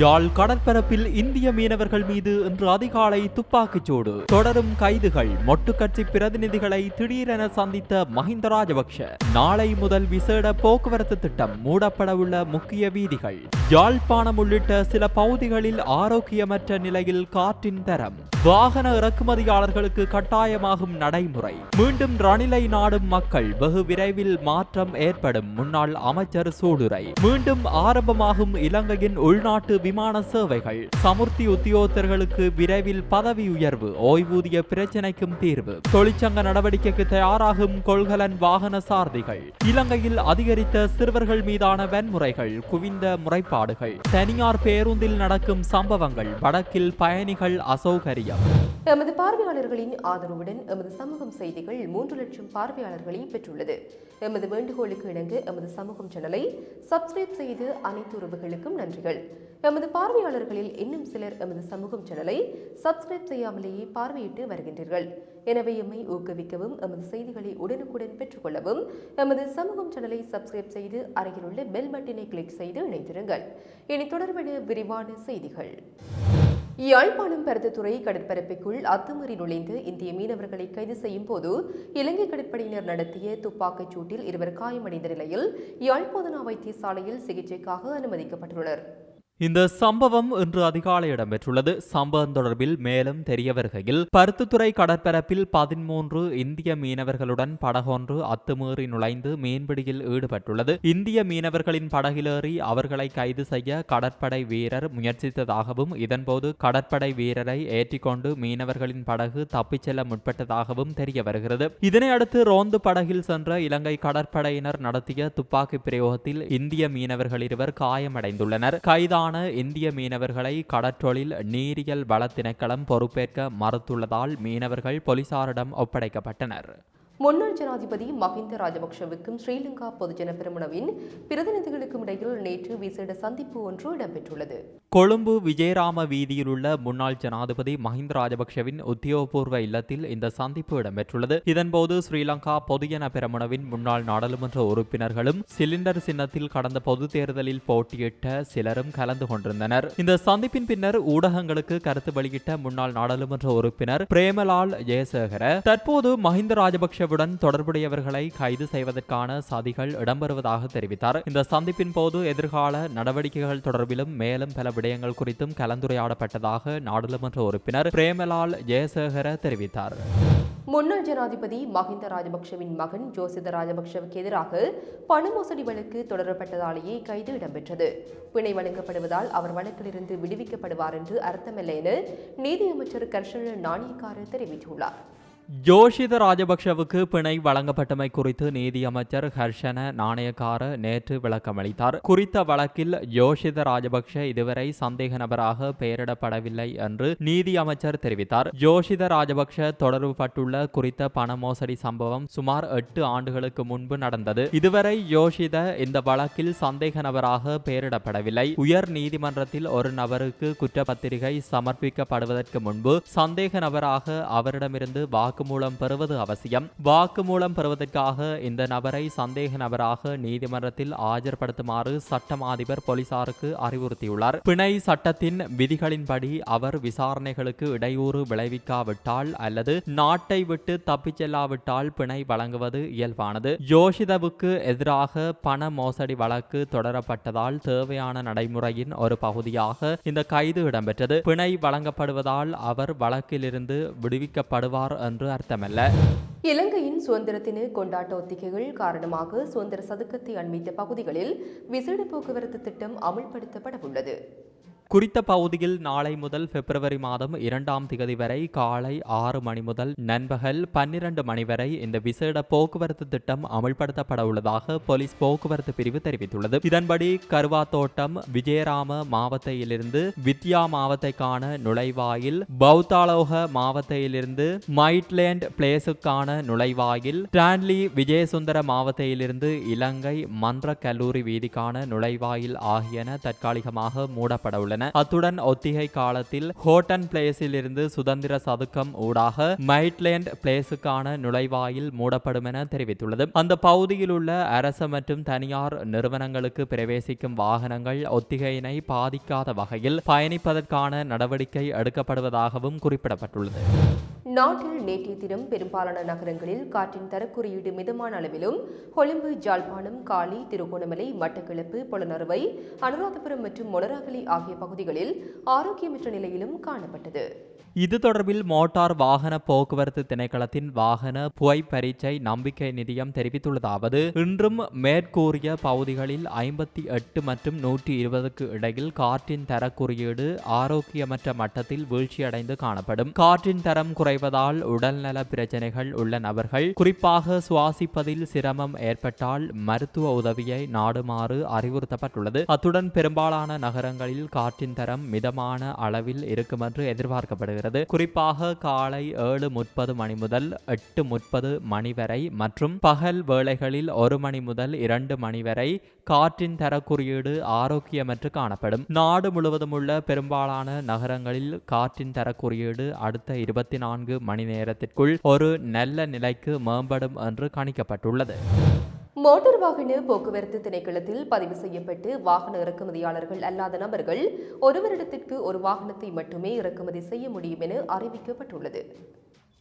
யாழ் கடற்பரப்பில் இந்திய மீனவர்கள் மீது இன்று அதிகாலை துப்பாக்கிச் சூடு தொடரும் கைதுகள். மொட்டுக்கட்சி பிரதிநிதிகளை திடீரென சந்தித்த மஹிந்த ராஜபக்ஷ. நாளை முதல் விசேட போக்குவரத்து திட்டம் மூடப்படவுள்ள முக்கிய வீதிகள். யாழ்ப்பாணம் உள்ளிட்ட சில பகுதிகளில் ஆரோக்கியமற்ற நிலையில் காற்றின் தரம். வாகன இறக்குமதியாளர்களுக்கு கட்டாயமாகும் நடைமுறை. மீண்டும் ரணிலை நாடும் மக்கள் வெகு விரைவில் மாற்றம் ஏற்படும் முன்னாள் அமைச்சர் சூளுரை. மீண்டும் ஆரம்பமாகும் இலங்கையின் உள்நாட்டு விமான சேவைகள். சமுர்த்தி உத்தியோகத்தர்களுக்கு விரைவில் பதவி உயர்வு ஓய்வூதிய பிரச்சினைக்கும் தீர்வு. தொழிற்சங்க நடவடிக்கைக்கு தயாராகும் கொள்கலன் வாகன சாரதிகள். இலங்கையில் அதிகரித்த சிறுவர்கள் மீதான வன்முறைகள் குவிந்த முறைப்பாடுகள். தனியார் பேருந்தில் நடக்கும் சம்பவங்கள் வடக்கில் பயணிகள் அசௌகரியம். எமது பார்வையாளர்களின் ஆதரவுடன் எமது சமூகம் செய்திகள் மூன்று லட்சம் பார்வையாளர்களை பெற்றுள்ளது. எமது வேண்டுகோளுக்கு இணங்க எமது சமூகம் சேனலை சப்ஸ்கிரைப் செய்து அனைத்து உறவுகளுக்கும் நன்றிகள். எமது பார்வையாளர்களில் இன்னும் சிலர் எமது சமூகம் சேனலை சப்ஸ்கிரைப் செய்யாமலேயே பார்வையிட்டு வருகின்றீர்கள். எனவே எம்மை ஊக்குவிக்கவும் எமது செய்திகளை உடனுக்குடன் பெற்றுக்கொள்ளவும் எமது சமூகம் சேனலை சப்ஸ்கிரைப் செய்து அருகிலுள்ள பெல் பட்டினை கிளிக் செய்து இணைந்திருங்கள். இனி தொடர்பான விரிவான செய்திகள். யாழ்ப்பாணம் பருத்தித்துறை கடற்பரப்புக்குள் அத்துமீறி நுழைந்து இந்திய மீனவர்களை கைது செய்யும் போது இலங்கை கடற்படையினர் நடத்திய துப்பாக்கிச் சூட்டில் இருவர் காயமடைந்த நிலையில் யாழ்ப்பாண வைத்தியசாலையில் சிகிச்சைக்காக அனுமதிக்கப்பட்டுள்ளனர். இந்த சம்பவம் இன்று அதிகாலை இடம்பெற்றுள்ளது. சம்பவம் தொடர்பில் மேலும் தெரிய வருகையில் பருத்துத்துறை கடற்பரப்பில் பதிமூன்று இந்திய மீனவர்களுடன் படகொன்று அத்துமீறி நுழைந்து மீன்பிடியில் ஈடுபட்டுள்ளது. இந்திய மீனவர்களின் படகிலேறி அவர்களை கைது செய்ய கடற்படை வீரர் முயற்சித்ததாகவும் இதன்போது கடற்படை வீரரை ஏற்றிக்கொண்டு மீனவர்களின் படகு தப்பிச் செல்ல முற்பட்டதாகவும் தெரிய வருகிறது. இதனையடுத்து ரோந்து படகில் சென்ற இலங்கை கடற்படையினர் நடத்திய துப்பாக்கி பிரயோகத்தில் இந்திய மீனவர்கள் இருவர் காயமடைந்துள்ளனர். கைதான கைதான இந்திய மீனவர்களை கடற்றொழில் நீரியல் வள திணைக்களம் பொறுப்பேற்க மறுத்துள்ளதால் மீனவர்கள் போலீசாரிடம் ஒப்படைக்கப்பட்டனர். முன்னாள் ஜனாதிபதி மஹிந்த ராஜபக்ஷவுக்கும் ஸ்ரீலங்கா பொதுஜன பெருமனவின் பிரதிநிதிகளுக்கும் இடையில் நேற்று விசேட சந்திப்பு ஒன்று இடம்பெற்றுள்ளது. கொழும்பு விஜயராம வீதியில் உள்ள முன்னாள் ஜனாதிபதி மஹிந்த ராஜபக்ஷவின் உத்தியோகபூர்வ இல்லத்தில் இந்த சந்திப்பு இடம்பெற்றுள்ளது. இதன்போது ஸ்ரீலங்கா பொதுஜன பெருமனவின் முன்னாள் நாடாளுமன்ற உறுப்பினர்களும் சிலிண்டர் சின்னத்தில் கடந்த பொது தேர்தலில் போட்டியிட்ட சிலரும் கலந்து கொண்டிருந்தனர். இந்த சந்திப்பின் பின்னர் ஊடகங்களுக்கு கருத்து வெளியிட்ட முன்னாள் நாடாளுமன்ற உறுப்பினர் பிரேமலால் ஜெயசேகர தற்போது மஹிந்த ராஜபக்ஷ உடன் தொடர்புடையவர்களை கைது செய்வதற்கான சதிகள் இடம்பெறுவதாக தெரிவித்தார். இந்த சந்திப்பின் போது எதிர்கால நடவடிக்கைகள் தொடர்பிலும் மேலும் பல விடயங்கள் குறித்தும் கலந்துரையாடப்பட்டதாக நாடாளுமன்ற உறுப்பினர் பிரேமலால் ஜெயசேகர தெரிவித்தார். முன்னாள் ஜனாதிபதி மஹிந்த ராஜபக்ஷவின் மகன் ஜோசித ராஜபக்ஷவுக்கு எதிராக பண மோசடி வழக்கு தொடரப்பட்டதாலேயே கைது இடம்பெற்றது. பிணை வழங்கப்படுவதால் அவர் வழக்கிலிருந்து விடுவிக்கப்படுவார் என்று அர்த்தமில்லை என நீதியமைச்சர் கர்ஷன நாணயக்கார தெரிவித்துள்ளார். ஜோஷித ராஜபக்ஷவுக்கு பிணை வழங்கப்பட்டமை குறித்து நீதியமைச்சர் ஹர்ஷன நாணயக்கார நேற்று விளக்கமளித்தார் குறித்த வழக்கில் ஜோஷித ராஜபக்ஷ இதுவரை சந்தேக நபராக பெயரிடப்படவில்லை என்று நீதி அமைச்சர் தெரிவித்தார். ஜோஷித ராஜபக்ஷ தொடர்புபட்டுள்ள குறித்த பண மோசடி சம்பவம் சுமார் எட்டு ஆண்டுகளுக்கு முன்பு நடந்தது. இதுவரை யோஷித இந்த வழக்கில் சந்தேக நபராக பெயரிடப்படவில்லை. உயர் நீதிமன்றத்தில் ஒரு நபருக்கு குற்றப்பத்திரிகை சமர்ப்பிக்கப்படுவதற்கு முன்பு சந்தேக நபராக அவரிடமிருந்து வாக்கு வாக்குமூலம் பெறுவது அவசியம். வாக்குமூலம் பெறுவதற்காக இந்த நபரை சந்தேக நபராக நீதிமன்றத்தில் ஆஜர்படுத்துமாறு சட்டம் அதிபர் போலீசாருக்கு அறிவுறுத்தியுள்ளார். பிணை சட்டத்தின் விதிகளின்படி அவர் விசாரணைகளுக்கு இடையூறு விளைவிக்காவிட்டால் அல்லது நாட்டை விட்டு தப்பிச் செல்லாவிட்டால் பிணை வழங்குவது இயல்பானது. யோஷிதவுக்கு எதிராக பண மோசடி வழக்கு தொடரப்பட்டதால் தேவையான நடைமுறையின் ஒரு பகுதியாக இந்த கைது இடம்பெற்றது. பிணை வழங்கப்படுவதால் அவர் வழக்கிலிருந்து விடுவிக்கப்படுவார் என்று அர்த்தமல்ல. இலங்கையின் சுதந்திரத்தின கொண்டாட்ட ஒத்திகைகள் காரணமாக சுதந்திர சதுக்கத்தை அண்மித்த பகுதிகளில் விசேட போக்குவரத்து திட்டம் அமல்படுத்தப்பட உள்ளது குறித்த பகுதியில் நாளை முதல் பிப்ரவரி மாதம் இரண்டாம் திகதி வரை காலை ஆறு மணி முதல் நண்பகல் பன்னிரண்டு மணி வரை இந்த விசேட போக்குவரத்து திட்டம் அமல்படுத்தப்பட உள்ளதாக போலீஸ் போக்குவரத்து பிரிவு தெரிவித்துள்ளது. இதன்படி கருவாத்தோட்டம் விஜயராம மாவட்டத்திலிருந்து வித்யா மாவட்டத்திற்கான நுழைவாயில் பௌத்தாலோக மாவட்டத்திலிருந்து மைட்லேண்ட் பிளேஸுக்கான நுழைவாயில் ஸ்டான்லி விஜயசுந்தர மாவட்டத்திலிருந்து இலங்கை மன்ற கல்லூரி வீதிக்கான நுழைவாயில் ஆகியன தற்காலிகமாக மூடப்பட உள்ளன. அறிவித்துள்ளன அத்துடன் ஒத்திகை காலத்தில் ஹோட்டன் பிளேஸில் இருந்து சுதந்திர சதுக்கம் ஊடாக மைட்லேண்ட் பிளேஸுக்கான நுழைவாயில் மூடப்படும் என தெரிவித்துள்ளது. அந்த பகுதியில் உள்ள அரச மற்றும் தனியார் நிறுவனங்களுக்கு பிரவேசிக்கும் வாகனங்கள் ஒத்திகையினை பாதிக்காத வகையில் பயணிப்பதற்கான நடவடிக்கை எடுக்கப்படுவதாகவும் குறிப்பிடப்பட்டுள்ளது. நாட்டில் நேற்றைய தினம் பெரும்பாலான நகரங்களில் காற்றின் தரக்குறியீடு மிதமான அளவிலும் கொழும்பு ஜாழ்ப்பாணம் காலி திருகோணமலை மட்டக்களப்பு புலனறுவை அனுராதபுரம் மற்றும் மொனராகலை ஆகிய பகுதிகளில் ஆரோக்கியமற்ற நிலையிலும் காணப்பட்டது. இது தொடர்பில் மோட்டார் வாகன போக்குவரத்து திணைக்களத்தின் வாகன புகை பரீட்சை நம்பிக்கை நிதியம் தெரிவித்துள்ளதாவது இன்றும் மேற்கூறிய பகுதிகளில் ஐம்பத்தி எட்டு மற்றும் நூற்றி இருபதுக்கு இடையில் காற்றின் தர குறியீடு ஆரோக்கியமற்ற மட்டத்தில் வீழ்ச்சியடைந்து காணப்படும். காற்றின் தரம் குறைவதால் உடல்நல பிரச்சனைகள் உள்ள நபர்கள் குறிப்பாக சுவாசிப்பதில் சிரமம் ஏற்பட்டால் மருத்துவ உதவியை நாடுமாறு அறிவுறுத்தப்பட்டுள்ளது. அத்துடன் பெரும்பாலான நகரங்களில் காற்றின் தரம் மிதமான அளவில் இருக்கும் என்று எதிர்பார்க்கப்படுகிறது. குறிப்பாக காலை ஏழு முப்பது மணி முதல் எட்டு முப்பது மணி வரை மற்றும் பகல் வேளைகளில் ஒரு மணி முதல் இரண்டு மணி வரை காற்றின் தர குறியீடு ஆரோக்கியமற்று காணப்படும். நாடு முழுவதும் உள்ள பெரும்பாலான நகரங்களில் காற்றின் தர குறியீடு அடுத்த இருபத்தி நான்கு மணி நேரத்திற்குள் ஒரு நல்ல நிலைக்கு மேம்படும் என்று கணிக்கப்பட்டுள்ளது. மோட்டார் வாகன போக்குவரத்து திணைக்களத்தில் பதிவு செய்யப்பட்டு வாகன இறக்குமதியாளர்கள் அல்லாத நபர்கள் ஒரு வருடத்திற்கு ஒரு வாகனத்தை மட்டுமே இறக்குமதி செய்ய முடியும் என அறிவிக்கப்பட்டுள்ளது.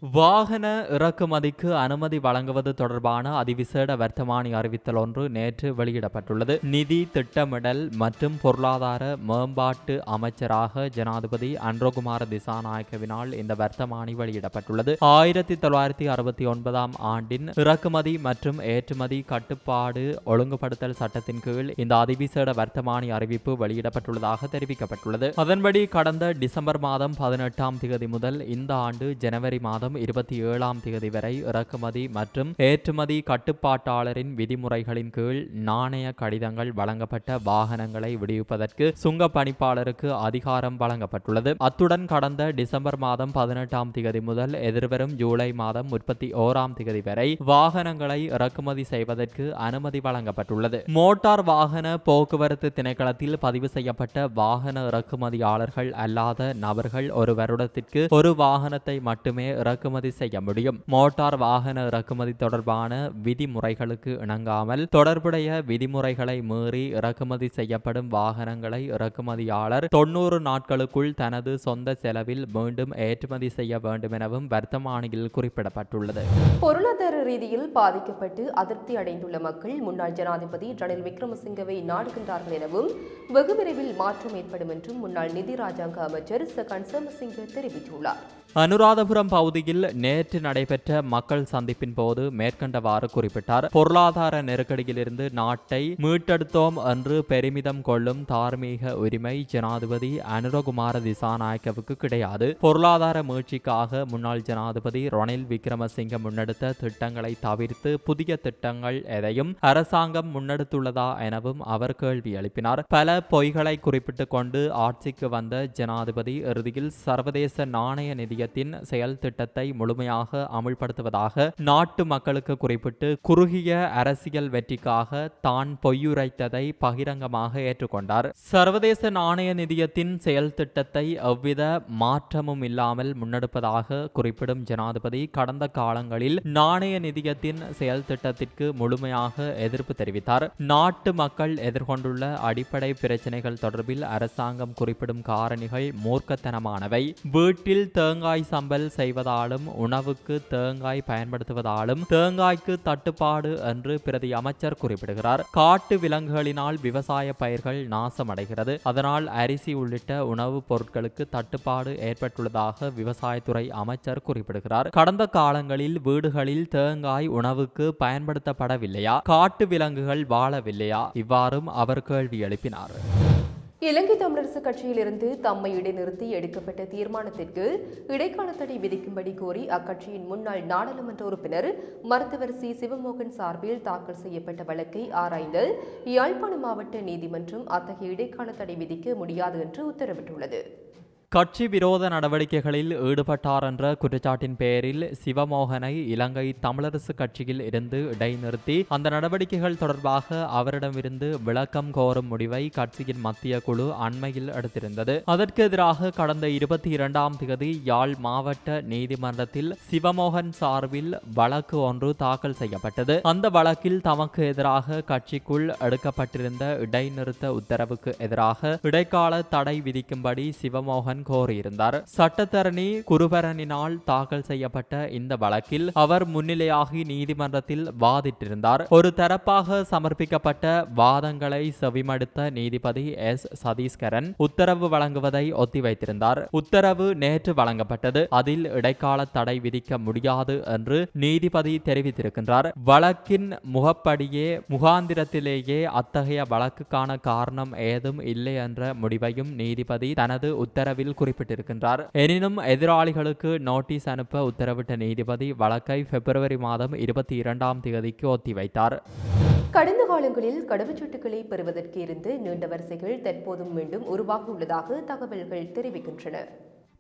வாகன இறக்குமதிக்கு அனுமதி வழங்குவது தொடர்பான அதிவிசேட வர்த்தமானி அறிவித்தல் ஒன்று நேற்று வெளியிடப்பட்டுள்ளது. நிதி திட்டமிடல் மற்றும் பொருளாதார மேம்பாட்டு அமைச்சராக ஜனாதிபதி அன்றகுமார திசாநாயக்கவினால் இந்த வர்த்தமானி வெளியிடப்பட்டுள்ளது. ஆயிரத்தி தொள்ளாயிரத்தி அறுபத்தி ஒன்பதாம் ஆண்டின் இறக்குமதி மற்றும் ஏற்றுமதி கட்டுப்பாடு ஒழுங்குபடுத்தல் சட்டத்தின் கீழ் இந்த அதிவிசேட வர்த்தமானி அறிவிப்பு வெளியிடப்பட்டுள்ளதாக தெரிவிக்கப்பட்டுள்ளது. அதன்படி கடந்த டிசம்பர் மாதம் பதினெட்டாம் தேதி முதல் இந்த ஆண்டு ஜனவரி மாதம் மாதம் இருபத்தி ஏழாம் தேதி வரை இறக்குமதி மற்றும் ஏற்றுமதி கட்டுப்பாட்டாளரின் விதிமுறைகளின் கீழ் நாணய கடிதங்கள் வழங்கப்பட்ட வாகனங்களை விடுவிப்பதற்கு சுங்க பணிப்பாளருக்கு அதிகாரம் வழங்கப்பட்டுள்ளது. அத்துடன் கடந்த டிசம்பர் மாதம் பதினெட்டாம் தேதி முதல் எதிர்வரும் ஜூலை மாதம் முப்பத்தி ஓராம் தேதி வரை வாகனங்களை இறக்குமதி செய்வதற்கு அனுமதி வழங்கப்பட்டுள்ளது. மோட்டார் வாகன போக்குவரத்து திணைக்களத்தில் பதிவு செய்யப்பட்ட வாகன இறக்குமதியாளர்கள் அல்லாத நபர்கள் ஒரு வருடத்திற்கு ஒரு வாகனத்தை மட்டுமே இறக்குமதி செய்ய முடியும். மோட்டார் வாகன இறக்குமதி தொடர்பான விதிமுறைகளுக்கு இணங்காமல் தொடர்புடைய விதிமுறைகளை மீறி இறக்குமதி செய்யப்படும் வாகனங்களை இறக்குமதியாளர் தொண்ணூறு நாட்களுக்குள் தனது சொந்த செலவில் மீண்டும் ஏற்றுமதி செய்ய வேண்டும் எனவும் வர்த்தமானியில் குறிப்பிடப்பட்டுள்ளது. பொருளாதார ரீதியில் பாதிக்கப்பட்டு அதிருப்தி அடைந்துள்ள மக்கள் முன்னாள் ஜனாதிபதி ரணில் விக்ரமசிங்கவை நாடுகின்றார்கள் எனவும் வெகு விரைவில் மாற்றம் ஏற்படும் என்றும் முன்னாள் நிதி ராஜாங்க அமைச்சர் ச. சமசிங்க தெரிவித்துள்ளார். அனுராதபுரம் பகுதியில் நேற்று நடைபெற்ற மக்கள் சந்திப்பின் போது மேற்கண்டவாறு குறிப்பிட்டார். பொருளாதார நெருக்கடியிலிருந்து நாட்டை மீட்டெடுத்தோம் என்று பெருமிதம் கொள்ளும் தார்மீக உரிமை ஜனாதிபதி அனுரகுமார திசாநாயக்கவுக்கு கிடையாது. பொருளாதார மீட்சிக்காக முன்னாள் ஜனாதிபதி ரணில் விக்ரமசிங்க முன்னெடுத்த திட்டங்களை தவிர்த்து புதிய திட்டங்கள் எதையும் அரசாங்கம் முன்னெடுத்துள்ளதா எனவும் அவர் கேள்வி எழுப்பினார். பல பொய்களை குறிப்பிட்டுக் கொண்டு ஆட்சிக்கு வந்த ஜனாதிபதி இறுதியில் சர்வதேச நாணய நிதி வாரியத்தின் செயல் திட்டத்தை முழுமையாக அமுல்படுத்துவதாக நாட்டு மக்களுக்கு குறிப்பிட்டு குறுகிய அரசியல் வெற்றிக்காக தான் பொய்யுரைத்ததை பகிரங்கமாக ஏற்றுக்கொண்டார். சர்வதேச நாணய நிதியத்தின் செயல் திட்டத்தை எவ்வித மாற்றமும் இல்லாமல் முன்னெடுப்பதாக குறிப்பிடும் ஜனாதிபதி கடந்த காலங்களில் நாணய நிதியத்தின் செயல் திட்டத்திற்கு முழுமையாக எதிர்ப்பு தெரிவித்தார். நாட்டு மக்கள் எதிர்கொண்டுள்ள அடிப்படை பிரச்சனைகள் தொடர்பில் அரசாங்கம் குறிப்பிடும் காரணிகள் மூர்க்கத்தனமானவை. வீட்டில் தேங்காய் தேங்காய் சம்பல் செய்வதாலும் உணவுக்கு தேங்காய் பயன்படுத்துவதாலும் தேங்காய்க்கு தட்டுப்பாடு என்று பிரதி அமைச்சர் குறிப்பிடுகிறார். காட்டு விலங்குகளினால் விவசாய பயிர்கள் நாசமடைகிறது. அதனால் அரிசி உள்ளிட்ட உணவுப் பொருட்களுக்கு தட்டுப்பாடு ஏற்பட்டுள்ளதாக விவசாயத்துறை அமைச்சர் குறிப்பிடுகிறார். கடந்த காலங்களில் வீடுகளில் தேங்காய் உணவுக்கு பயன்படுத்தப்படவில்லையா? காட்டு விலங்குகள் வாழவில்லையா? இவ்வாறும் அவர் கேள்வி எழுப்பினார். இலங்கை தமிழரசு கட்சியிலிருந்து தம்மை இடைநிறுத்தி எடுக்கப்பட்ட தீர்மானத்திற்கு இடைக்கால தடை விதிக்கும்படி கோரி அக்கட்சியின் முன்னாள் நாடாளுமன்ற உறுப்பினர் மருத்துவர் சி. சிவமோகன் சார்பில் தாக்கல் செய்யப்பட்ட வழக்கை ஆராய்ந்த யாழ்ப்பாண மாவட்ட நீதிமன்றம் அத்தகைய இடைக்கால தடை விதிக்க முடியாது என்று உத்தரவிட்டுள்ளது. கட்சி விரோத நடவடிக்கைகளில் ஈடுபட்டார் என்ற குற்றச்சாட்டின் பேரில் சிவமோகனை இலங்கை தமிழரசு கட்சியில் இருந்து இடைநிறுத்தி அந்த நடவடிக்கைகள் தொடர்பாக அவரிடமிருந்து விளக்கம் கோரும் முடிவை கட்சியின் மத்திய குழு அண்மையில் எடுத்திருந்தது. அதற்கு எதிராக கடந்த இருபத்தி இரண்டாம் தேதி யாழ் மாவட்ட நீதிமன்றத்தில் சிவமோகன் சார்பில் வழக்கு ஒன்று தாக்கல் செய்யப்பட்டது. அந்த வழக்கில் தமக்கு எதிராக கட்சிக்குள் எடுக்கப்பட்டிருந்த இடைநிறுத்த உத்தரவுக்கு எதிராக இடைக்கால தடை விதிக்கும்படி சிவமோகன் கோரியிருந்தார். சட்டத்தரணி குருபரனினால் தாக்கல் செய்யப்பட்ட இந்த வழக்கில் அவர் முன்னிலையாகி நீதிமன்றத்தில் வாதிட்டிருந்தார். ஒரு தரப்பாக சமர்ப்பிக்கப்பட்ட வாதங்களை செவிமடுத்த நீதிபதி எஸ். சதீஸ்கரன் உத்தரவு வழங்குவதை ஒத்திவைத்திருந்தார். உத்தரவு நேற்று வழங்கப்பட்டது. அதில் இடைக்கால தடை விதிக்க முடியாது என்று நீதிபதி தெரிவித்திருக்கின்றார். வழக்கின் முகப்படியே முகாந்திரத்திலேயே அத்தகைய வழக்குக்கான காரணம் ஏதும் இல்லை என்ற முடிவையும் நீதிபதி தனது உத்தரவில் குறிப்பிட்டிருக்கின்றார். எனினும் எதிராளிகளுக்கு நோட்டீஸ் அனுப்ப உத்தரவிட்ட நீதிபதி வழக்கை பிப்ரவரி மாதம் இருபத்தி இரண்டாம் தேதிக்கு ஒத்திவைத்தார். கடந்த காலங்களில் கடவுச்சீட்டுகளை பெறுவதற்கு இருந்து நீண்ட வரிசைகள் தற்போதும் மீண்டும் உருவாகியுள்ளதாக தகவல்கள் தெரிவிக்கின்றன.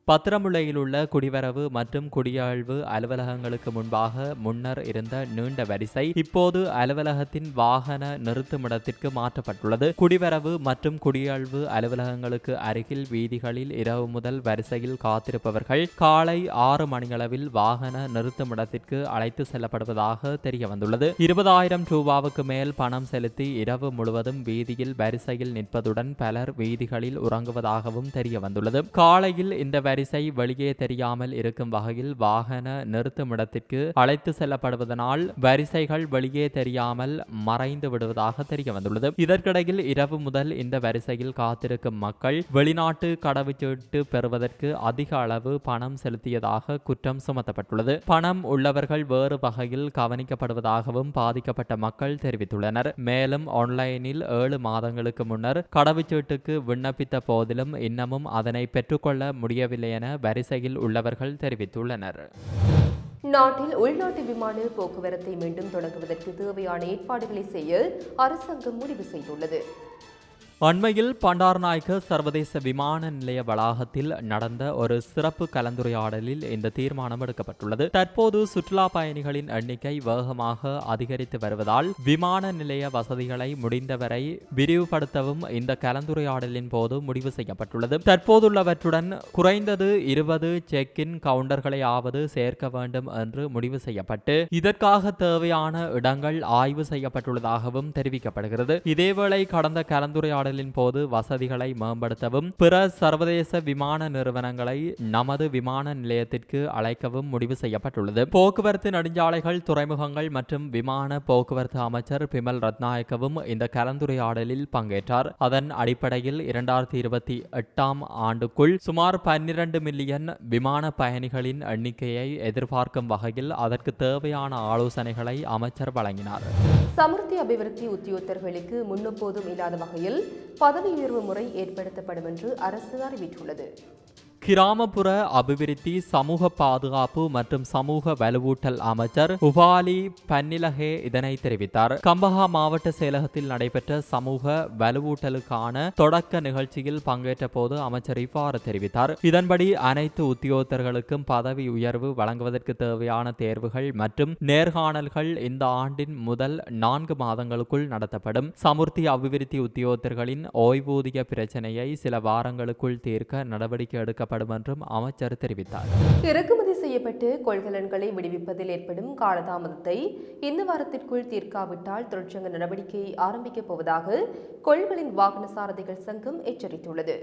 பத்திரமுல்லையில் உள்ள குடிவரவு மற்றும் குடியாழ்வு அலுவலகங்களுக்கு முன்பாக முன்னர் இருந்த நீண்ட வரிசை இப்போது அலுவலகத்தின் வாகன நிறுத்துமிடத்திற்கு மாற்றப்பட்டுள்ளது. குடிவரவு மற்றும் குடியாழ்வு அலுவலகங்களுக்கு அருகில் வீதிகளில் இரவு முதல் வரிசையில் காத்திருப்பவர்கள் காலை ஆறு மணியளவில் வாகன நிறுத்துமிடத்திற்கு அழைத்து செல்லப்படுவதாக தெரிய வந்துள்ளது இருபதாயிரம் ரூபாவுக்கு மேல் பணம் செலுத்தி இரவு முழுவதும் வீதியில் வரிசையில் நிற்பதுடன் பலர் வீதிகளில் உறங்குவதாகவும் தெரிய வந்துள்ளது காலையில் இந்த வரிசை வெளியே தெரியாமல் இருக்கும் வகையில் வாகன நிறுத்துமிடத்திற்கு அழைத்து செல்லப்படுவதனால் வரிசைகள் வெளியே தெரியாமல் மறைந்து விடுவதாக தெரிய வந்துள்ளது. இதற்கிடையில் இரவு முதல் இந்த வரிசையில் காத்திருக்கும் மக்கள் வெளிநாட்டு கடவுச்சீட்டு பெறுவதற்கு அதிக அளவு பணம் செலுத்தியதாக குற்றம் சுமத்தப்பட்டுள்ளது. பணம் உள்ளவர்கள் வேறு வகையில் கவனிக்கப்படுவதாகவும் பாதிக்கப்பட்ட மக்கள் தெரிவித்துள்ளனர். மேலும் ஆன்லைனில் ஏழு மாதங்களுக்கு முன்னர் கடவுச்சீட்டுக்கு விண்ணப்பித்த போதிலும் இன்னமும் அதனை பெற்றுக்கொள்ள முடியவில்லை என வரிசையில் உள்ளவர்கள் தெரிவித்துள்ளனர். நாட்டில் உள்நாட்டு விமான போக்குவரத்தை மீண்டும் தொடங்குவதற்கு தேவையான ஏற்பாடுகளை செய்ய அரசாங்கம் முடிவு செய்துள்ளது. அண்மையில் பண்டார்நாயக்க சர்வதேச விமான நிலைய வளாகத்தில் நடந்த ஒரு சிறப்பு கலந்துரையாடலில் இந்த தீர்மானம் எடுக்கப்பட்டுள்ளது. தற்போது சுற்றுலா பயணிகளின் எண்ணிக்கை வேகமாக அதிகரித்து வருவதால் விமான நிலைய வசதிகளை முடிந்தவரை விரிவுபடுத்தவும் இந்த கலந்துரையாடலின் போது முடிவு செய்யப்பட்டுள்ளது. தற்போதுள்ளவற்றுடன் குறைந்தது இருபது செக் இன் கவுண்டர்களையாவது சேர்க்க வேண்டும் என்று முடிவு செய்யப்பட்டு இதற்காக தேவையான இடங்கள் ஆய்வு செய்யப்பட்டுள்ளதாகவும் தெரிவிக்கப்படுகிறது. இதேவேளை கடந்த கலந்துரையாடல் கலந்துரையாடலின் போது வசதிகளை மேம்படுத்தவும் பிற சர்வதேச விமான நிறுவனங்களை நமது விமான நிலையத்திற்கு அழைக்கவும் முடிவு செய்யப்பட்டுள்ளது. போக்குவரத்து நெடுஞ்சாலைகள் துறைமுகங்கள் மற்றும் விமான போக்குவரத்து அமைச்சர் பிமல் ரத்நாயக்கவும் இந்த கலந்துரையாடலில் பங்கேற்றார். அதன் அடிப்படையில் இரண்டாயிரத்தி இருபத்தி எட்டாம் ஆண்டுக்குள் சுமார் பன்னிரண்டு மில்லியன் விமான பயணிகளின் எண்ணிக்கையை எதிர்பார்க்கும் வகையில் அதற்கு தேவையான ஆலோசனைகளை அமைச்சர் வழங்கினார். சமர்த்தி அபிவிருத்தி உத்தியோகத்தர்களுக்கு முன்னெப்போதும் இல்லாத வகையில் பதவி உயர்வு முறை ஏற்படுத்தப்படும் என்று அரசு அறிவித்துள்ளது. கிராமப்புற அபிவிருத்தி சமூக பாதுகாப்பு மற்றும் சமூக வலுவூட்டல் அமைச்சர் உபாலி பன்னிலகே இதனை தெரிவித்தார். கம்பஹா மாவட்ட செயலகத்தில் நடைபெற்ற சமூக வலுவூட்டலுக்கான தொடக்க நிகழ்ச்சியில் பங்கேற்ற போது அமைச்சர் இவ்வாறு தெரிவித்தார். இதன்படி அனைத்து உத்தியோகத்தர்களுக்கும் பதவி உயர்வு வழங்குவதற்கு தேவையான தேர்வுகள் மற்றும் நேர்காணல்கள் இந்த ஆண்டின் முதல் நான்கு மாதங்களுக்குள் நடத்தப்படும். சமுர்த்தி அபிவிருத்தி உத்தியோகத்தர்களின் ஓய்வூதிய பிரச்சனையை சில வாரங்களுக்குள் தீர்க்க நடவடிக்கை எடுக்க எடுக்கப்படும் என்றும் அமைச்சர் தெரிவித்தார். இறக்குமதி செய்யப்பட்டு கொள்கலன்களை விடுவிப்பதில் ஏற்படும் காலதாமதத்தை இந்த வாரத்திற்குள் தீர்க்காவிட்டால் தொழிற்சங்க நடவடிக்கையை ஆரம்பிக்கப் போவதாக கொள்களின் வாகன சாரதிகள் சங்கம் எச்சரித்துள்ளது.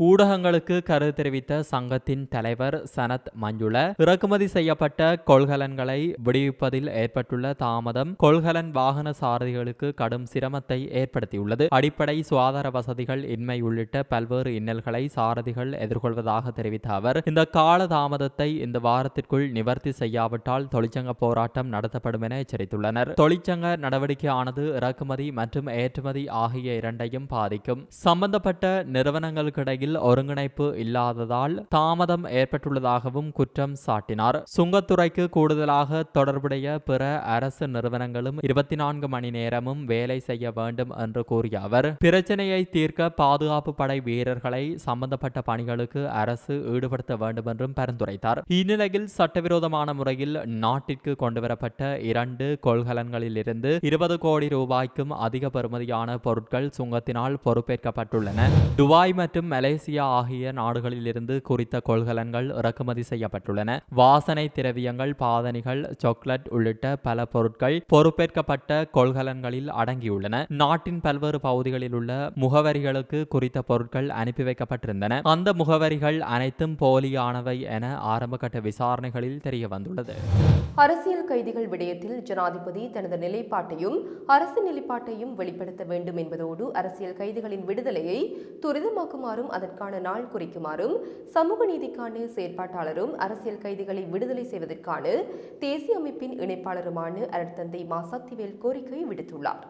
ஊடகங்களுக்கு கருத்து தெரிவித்த சங்கத்தின் தலைவர் சனத் மஞ்சுள இறக்குமதி செய்யப்பட்ட கொள்கலன்களை விடுவிப்பதில் ஏற்பட்டுள்ள தாமதம் கொள்கலன் வாகன சாரதிகளுக்கு கடும் சிரமத்தை ஏற்படுத்தியுள்ளது. அடிப்படை சுகாதார வசதிகள் இன்மை உள்ளிட்ட பல்வேறு இன்னல்களை சாரதிகள் எதிர்கொள்வதாக தெரிவித்த அவர் இந்த கால தாமதத்தை இந்த வாரத்திற்குள் நிவர்த்தி செய்யாவிட்டால் தொழிற்சங்க போராட்டம் நடத்தப்படும் என எச்சரித்துள்ளனர். தொழிற்சங்க நடவடிக்கையானது இறக்குமதி மற்றும் ஏற்றுமதி ஆகிய இரண்டையும் பாதிக்கும். சம்பந்தப்பட்ட நிறுவனங்களுக்கிடையே இந்நிலையில் ஒருங்கிணைப்பு இல்லாததால் தாமதம் ஏற்பட்டுள்ளதாகவும் குற்றம் சாட்டினார். சுங்கத்துறைக்கு கூடுதலாக தொடர்புடைய பிற அரசு நிறுவனங்களும் இருபத்தி நான்கு மணி நேரமும் வேலை செய்ய வேண்டும் என்று கூறிய அவர் பிரச்சனையை தீர்க்க பாதுகாப்பு படை வீரர்களை சம்பந்தப்பட்ட பணிகளுக்கு அரசு ஈடுபடுத்த வேண்டும் என்றும் பரிந்துரைத்தார். இந்நிலையில் சட்டவிரோதமான முறையில் நாட்டிற்கு கொண்டுவரப்பட்ட இரண்டு கொள்கலன்களிலிருந்து இருபது கோடி ரூபாய்க்கும் அதிக பெறுமதியான பொருட்கள் சுங்கத்தினால் பொறுப்பேற்கப்பட்டுள்ளன. துபாய் மற்றும் மலேசியா ஆகிய நாடுகளிலிருந்து குறித்த கொள்கலன்கள் இறக்குமதி செய்யப்பட்டுள்ளன. வாசனை திரவியங்கள் பாதணிகள் சாக்லேட் உள்ளிட்ட பல பொருட்கள் பொறுப்பேற்கப்பட்ட கொள்கலன்களில் அடங்கியுள்ளன. நாட்டின் பல்வேறு பகுதிகளில் உள்ள முகவரிகளுக்கு குறித்த பொருட்கள் அனுப்பி வைக்கப்பட்டிருந்தன. அந்த முகவரிகள் அனைத்தும் போலியானவை என ஆரம்பகட்ட விசாரணைகளில் தெரிய வந்துள்ளது அரசியல் கைதிகள் விடயத்தில் ஜனாதிபதி தனது நிலைப்பாட்டையும் அரசு நிலைப்பாட்டையும் வெளிப்படுத்த வேண்டும் என்பதோடு அரசியல் கைதிகளின் விடுதலையை துரிதமாக்குமாறும் அதற்கான நாள் குறிக்குமாறும் சமூக நீதிக்கான செயற்பாட்டாளரும் அரசியல் கைதிகளை விடுதலை செய்வதற்கான தேசிய அமைப்பின் இணைப்பாளருமான அருட்தந்தை மாசாத்திவேல் கோரிக்கை விடுத்துள்ளார்.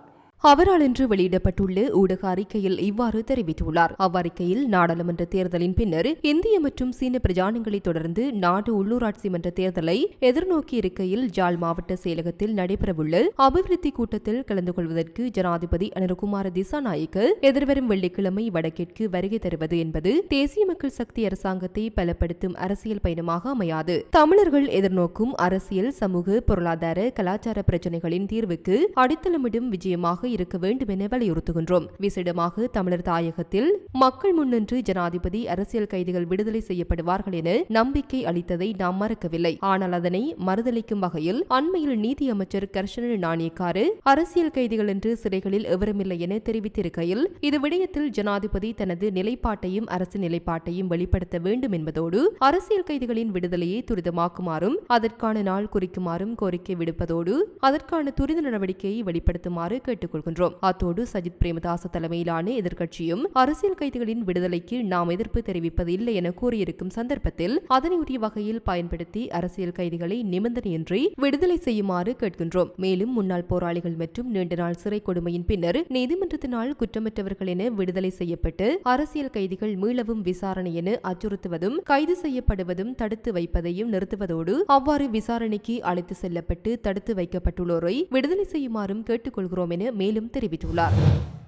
அவரால் இன்று வெளியிடப்பட்டுள்ள ஊடக அறிக்கையில் இவ்வாறு தெரிவித்துள்ளார். அவ்வறிக்கையில் நாடாளுமன்ற தேர்தலின் பின்னர் இந்திய மற்றும் சீன பிரஜானங்களை தொடர்ந்து நாடு உள்ளூராட்சி மன்ற தேர்தலை எதிர்நோக்கி இருக்கையில் ஜாழ் மாவட்ட செயலகத்தில் நடைபெறவுள்ள அபிவிருத்தி கூட்டத்தில் கலந்து கொள்வதற்கு ஜனாதிபதி அனுரகுமார திசாநாயக்க எதிர்வரும் வெள்ளிக்கிழமை வடக்கிற்கு வருகை தருவது என்பது தேசிய மக்கள் சக்தி அரசாங்கத்தை பலப்படுத்தும் அரசியல் பயணமாக அமையாது. தமிழர்கள் எதிர்நோக்கும் அரசியல் சமூக பொருளாதார கலாச்சார பிரச்சினைகளின் தீர்வுக்கு அடித்தளமிடும் விஜயமாக இருக்க வேண்டும் என வலியுறுத்துகின்றோம். விசேடமாக தமிழர் தாயகத்தில் மக்கள் முன்னின்று ஜனாதிபதி அரசியல் கைதிகள் விடுதலை செய்யப்படுவார்கள் என நம்பிக்கை அளித்ததை நாம் மறக்கவில்லை. ஆனால் அதனை மறுதளிக்கும் வகையில் அண்மையில் நீதி அமைச்சர் கர்ஷன நாணயக்காரு அரசியல் கைதிகள் என்று சிறைகளில் எவருமில்லை என தெரிவித்திருக்கையில் இது விடயத்தில் ஜனாதிபதி தனது நிலைப்பாட்டையும் அரசு நிலைப்பாட்டையும் வெளிப்படுத்த வேண்டும் என்பதோடு அரசியல் கைதிகளின் விடுதலையை துரிதமாக்குமாறும் அதற்கான நாள் குறிக்குமாறும் கோரிக்கை விடுப்பதோடு அதற்கான துரித நடவடிக்கையை வெளிப்படுத்துமாறு கொள்கின்றோம். அத்தோடு சஜித் பிரேமதாச தலைமையிலான எதிர்க்கட்சியும் அரசியல் கைதிகளின் விடுதலைக்கு நாம் எதிர்ப்பு தெரிவிப்பது இல்லை என கூறியிருக்கும் சந்தர்ப்பத்தில் அதனை உரிய வகையில் பயன்படுத்தி அரசியல் கைதிகளை நிபந்தனையின்றி விடுதலை செய்யுமாறு கேட்கின்றோம். மேலும் முன்னாள் போராளிகள் மற்றும் நீண்ட நாள் சிறை கொடுமையின் பின்னர் நீதிமன்றத்தினால் குற்றமற்றவர்கள் என விடுதலை செய்யப்பட்டு அரசியல் கைதிகள் மீளவும் விசாரணை என அச்சுறுத்துவதும் கைது செய்யப்படுவதும் தடுத்து வைப்பதையும் நிறுத்துவதோடு அவ்வாறு விசாரணைக்கு அழைத்து செல்லப்பட்டு தடுத்து வைக்கப்பட்டுள்ளோரை விடுதலை செய்யுமாறும் கேட்டுக்கொள்கிறோம் என மேலும் தெரிவித்துள்ளார்.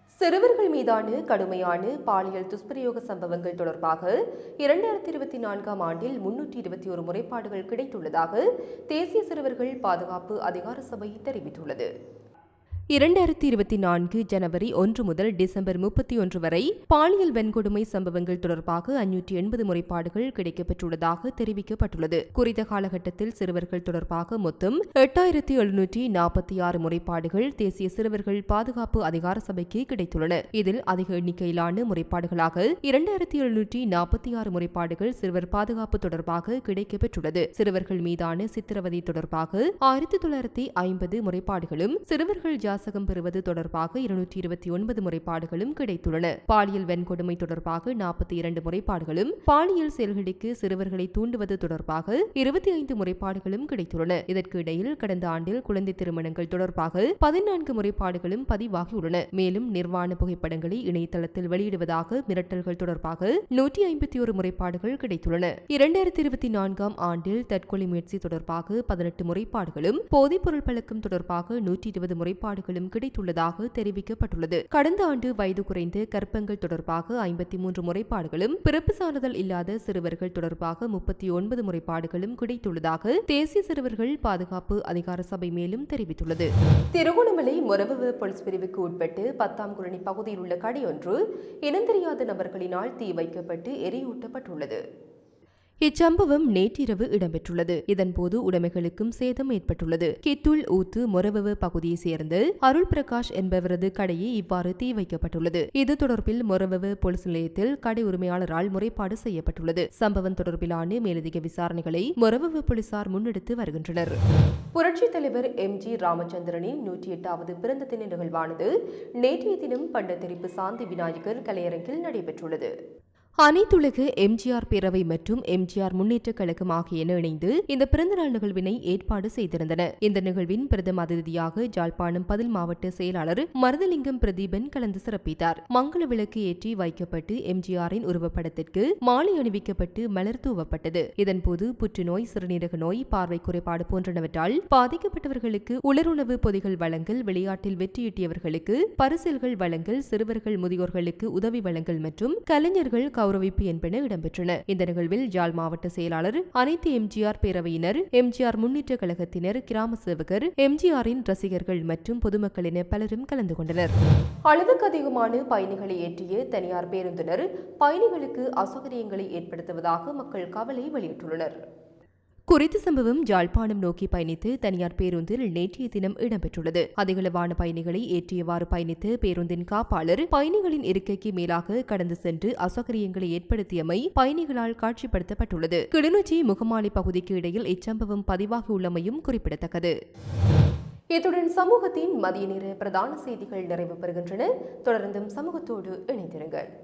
சிறுவர்கள் மீதான கடுமையான பாலியல் துஷ்பிரயோக சம்பவங்கள் தொடர்பாக இரண்டாயிரத்தி இருபத்தி நான்காம் ஆண்டில் முன்னூற்றி இருபத்தி ஒரு முறைப்பாடுகள் கிடைத்துள்ளதாக தேசிய சிறுவர்கள் பாதுகாப்பு அதிகார சபை தெரிவித்துள்ளது. இரண்டாயிரத்தி இருபத்தி நான்கு ஜனவரி ஒன்று முதல் டிசம்பர் முப்பத்தி ஒன்று வரை பாலியல் வன்கொடுமை சம்பவங்கள் தொடர்பாக அஞ்சூற்றி எண்பது முறைப்பாடுகள் கிடைக்கப்பெற்றுள்ளதாக தெரிவிக்கப்பட்டுள்ளது. குறித்த காலகட்டத்தில் சிறுவர்கள் தொடர்பாக மொத்தம் எட்டாயிரத்தி எழுநூற்றி நாற்பத்தி ஆறு முறைப்பாடுகள் தேசிய சிறுவர்கள் பாதுகாப்பு அதிகார சபைக்கு கிடைத்துள்ளன. இதில் அதிக எண்ணிக்கையிலான முறைப்பாடுகளாக இரண்டாயிரத்தி எழுநூற்றி நாற்பத்தி ஆறு முறைப்பாடுகள் சிறுவர் பாதுகாப்பு தொடர்பாக கிடைக்கப்பெற்றுள்ளது. சிறுவர்கள் மீதான சித்திரவதை தொடர்பாக ஆயிரத்தி தொள்ளாயிரத்தி ஐம்பது முறைப்பாடுகளும் சிறுவர்கள் ஜாசகம் பெறுவது தொடர்பாக இருநூற்றி இருபத்தி ஒன்பது முறைப்பாடுகளும் கிடைத்துள்ளன. பாலியல் வன்கொடுமை தொடர்பாக நாற்பத்தி இரண்டு முறைப்பாடுகளும் பாலியல் செயல்களுக்கு சிறுவர்களை தூண்டுவது தொடர்பாக இருபத்தி ஐந்து முறைப்பாடுகளும் கிடைத்துள்ளன. இதற்கு இடையில் கடந்த ஆண்டில் குழந்தை திருமணங்கள் தொடர்பாக பதினான்கு முறைப்பாடுகளும் பதிவாகியுள்ளன. மேலும் நிர்வாண புகைப்படங்களை இணையதளத்தில் வெளியிடுவதாக மிரட்டல்கள் தொடர்பாக நூற்றி ஐம்பத்தி ஒரு முறைப்பாடுகள் கிடைத்துள்ளன. இரண்டாயிரத்தி இருபத்தி நான்காம் ஆண்டில் தற்கொலை முயற்சி தொடர்பாக பதினெட்டு முறைப்பாடுகளும் போதைப்பொருள் பழக்கம் தொடர்பாக நூற்றி இருபது முறைப்பாடுகள் முறைப்பாடுகளும் கிடைத்துள்ளதாக தெரிவிக்கப்பட்டுள்ளது. கடந்த ஆண்டு வயது குறைந்து கற்பங்கள் தொடர்பாக ஐம்பத்தி மூன்று முறைப்பாடுகளும் பிறப்பு சான்றிதழ் இல்லாத சிறுவர்கள் தொடர்பாக முப்பத்தி ஒன்பது முறைப்பாடுகளும் கிடைத்துள்ளதாக தேசிய சிறுவர்கள் பாதுகாப்பு அதிகார சபை மேலும் தெரிவித்துள்ளது. திருகோணமலை மொரவ போலீஸ் பிரிவுக்கு உட்பட்டு பத்தாம் குரணி பகுதியில் உள்ள கடையொன்று இனந்தெரியாத நபர்களினால் தீ வைக்கப்பட்டு எரியூட்டப்பட்டுள்ளது. இச்சம்பவம் நேற்றிரவு இடம்பெற்றுள்ளது. இதன்போது உடைமைகளுக்கும் சேதம் ஏற்பட்டுள்ளது. கித்துள் ஊத்து மொரவவ பகுதியை சேர்ந்து அருள் பிரகாஷ் என்பவரது கடையை இவ்வாறு தீ வைக்கப்பட்டுள்ளது. இது தொடர்பில் மொரவவ போலீஸ் நிலையத்தில் கடை உரிமையாளரால் முறைப்பாடு செய்யப்பட்டுள்ளது. சம்பவம் தொடர்பிலான மேலதிக விசாரணைகளை மொரவவ போலீசார் முன்னெடுத்து வருகின்றனர். புரட்சித் தலைவர் எம். ஜி. ராமச்சந்திரனின் நூற்றி எட்டாவது பிறந்த தின நிகழ்வானது நேற்றைய தினம் பண்டத்தெரிப்பு சாந்தி விநாயகர் கலையரங்கில் நடைபெற்றுள்ளது. அனைத்துலக எம்ஜிஆர் பேரவை மற்றும் எம்ஜிஆர் முன்னேற்ற கழகம் ஆகியன இணைந்து இந்த பிறந்தநாள் நிகழ்வினை ஏற்பாடு செய்திருந்தன. இந்த நிகழ்வின் பிரதம அதிதியாக ஜாழ்ப்பாணம் பதில் மாவட்ட செயலாளர் மருதலிங்கம் பிரதீபன் கலந்து சிறப்பித்தார். மங்கள விளக்கு ஏற்றி வைக்கப்பட்டு எம்ஜிஆரின் உருவப்படத்திற்கு மாலை அணிவிக்கப்பட்டு மலர் தூவப்பட்டது. இதன்போது புற்றுநோய் சிறுநீரக நோய் பார்வை குறைபாடு போன்றனவற்றால் பாதிக்கப்பட்டவர்களுக்கு உலருணவு பொதிகள் வழங்கல் விளையாட்டில் வெற்றியீட்டியவர்களுக்கு பரிசில்கள் வழங்கல் சிறுவர்கள் முதியோர்களுக்கு உதவி வழங்கல் மற்றும் கலைஞர்கள் கௌரவிப்பு என்பன இடம்பெற்றன. இந்த நிகழ்வில் ஜாழ் மாவட்ட செயலாளர் அனைத்து எம்ஜிஆர் பேரவையினர் எம்ஜிஆர் முன்னேற்ற கழகத்தினர் கிராம சேவகர் எம்ஜிஆரின் ரசிகர்கள் மற்றும் பொதுமக்கள் என பலரும் கலந்து கொண்டனர். அளவுக்கு அதிகமான பயணிகளை ஏற்றிய தனியார் பேருந்தினர் பயணிகளுக்கு அசௌகரியங்களை ஏற்படுத்துவதாக மக்கள் கவலை வெளியிட்டுள்ளனர். குறித்த சம்பவம் யாழ்ப்பாணம் நோக்கி பயணித்து தனியார் பேருந்தில் நேற்றைய தினம் இடம்பெற்றுள்ளது. அதிகளவான பயணிகளை ஏற்றியவாறு பயணித்து பேருந்தின் காப்பாளர் பயணிகளின் இருக்கைக்கு மேலாக கடந்து சென்று அசௌகரியங்களை ஏற்படுத்தியமை பயணிகளால் காட்சிப்படுத்தப்பட்டுள்ளது. கிளிநொச்சி முகமாலை பகுதிக்கு இடையில் இச்சம்பவம் பதிவாகியுள்ளமையும் குறிப்பிடத்தக்கது. இத்துடன் சமூகத்தின் மதிய நேர பிரதான செய்திகள் நிறைவு பெறுகின்றன. தொடர்ந்தும் சமூகத்தோடு இணைந்திருங்கள்.